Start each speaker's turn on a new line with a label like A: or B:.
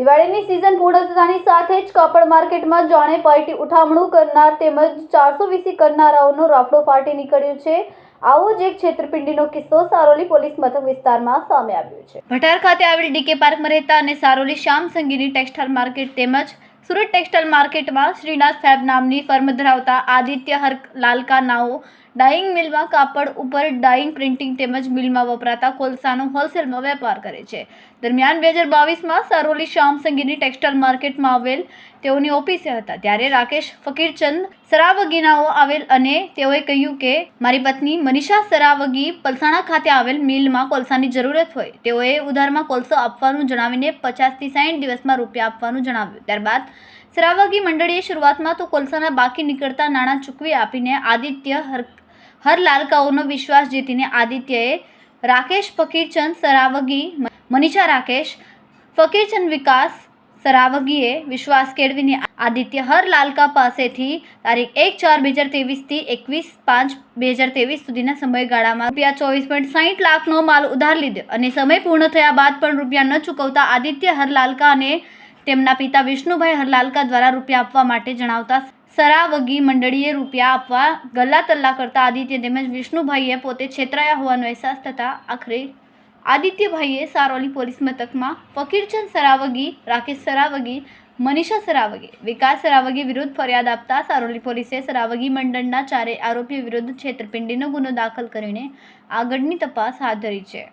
A: દિવાળીની સિઝન પૂર્ણ થતાની સાથે જ કાપડ માર્કેટમાં જાણે પલટી ઉઠામણું કરનાર તેમજ ચારસો વીસી કરનારાઓનો રાફડો ફાટી નીકળ્યો છે. આવો જ એક છેતરપિંડીનો કિસ્સો સારોલી પોલીસ મથક વિસ્તારમાં સામે આવ્યો છે. ભટાર ખાતે આવેલ ડીકે પાર્કમાં રહેતા અને સારોલી શ્યામ સંગીની ટેક્સટાઇલ માર્કેટ તેમજ સુરત ટેક્સટાઇલ માર્કેટમાં શ્રીનાથ સાહેબ નામની ફર્મ ધરાવતા આદિત્ય હર લાલકા નાઓ ડાઇંગ મિલમાં કાપડ ઉપર ડાઇંગ પ્રિન્ટિંગ તેમજ મિલમાં વપરાતા કોલસાનો હોલસેલમાં વેપાર કરે છે. દરમિયાન બે હજાર બાવીસમાં સારોલી શ્યામ સંગીની ટેક્સટાઇલ માર્કેટમાં આવેલ તેઓની ઓફિસે હતા. ત્યારે રાકેશ ફકીરચંદ સરાવગીનાઓ આવેલ અને તેઓએ કહ્યું કે, મારી પત્ની મનીષા સરાવગી પલસાણા ખાતે આવેલ મિલમાં કોલસાની જરૂરત હોય. તેઓએ ઉધારમાં કોલસો આપવાનું જણાવીને પચાસથી સાઠ દિવસમાં રૂપિયા આપવાનું જણાવ્યું. ત્યારબાદ સરાવગી મંડળીએ શરૂઆતમાં તો કોલસાના બાકી નીકળતા નાણાં ચૂકવી આપીને આદિત્ય હર હર લાલકાઓનો વિશ્વાસ જીતીને આદિત્યએ રાકેશ ફકીરચંદ સરાવગી, મનીષા રાકેશ ફકીરચંદ વિકાસ સરાવગીએ વિશ્વાસ કેળવીને આદિત્ય હર લાલકા પાસેથી તારીખ એક ચાર બે હજાર તેવીસથી એકવીસ પાંચ બે હજાર તેવીસ સુધીના સમયગાળામાં રૂપિયા ચોવીસ પોઈન્ટ સાઠ લાખનો માલ ઉધાર લીધો અને સમય પૂર્ણ થયા બાદ પણ રૂપિયા ન ચૂકવતા આદિત્ય હરલાલકા અને તેમના પિતા વિષ્ણુભાઈ હરલાલકા દ્વારા રૂપિયા આપવા માટે જણાવતા સરાવગી મંડળીએ રૂપિયા આપવા ગલ્લા તલ્લા કરતા આદિત્ય તેમજ વિષ્ણુભાઈએ પોતે છેતરાયા હોવાનો અહેસાસ થતાં આખરે આદિત્યભાઈએ સારોલી પોલીસ મથકમાં ફકીરચંદ સરાવગી, રાકેશ સરાવગી, મનીષા સરાવગી, વિકાસ સરાવગી વિરુદ્ધ ફરિયાદ આપતા સારોલી પોલીસે સરાવગી મંડળના ચારેય આરોપીઓ વિરુદ્ધ છેતરપિંડીનો ગુનો દાખલ કરીને આગળની તપાસ હાથ ધરી છે.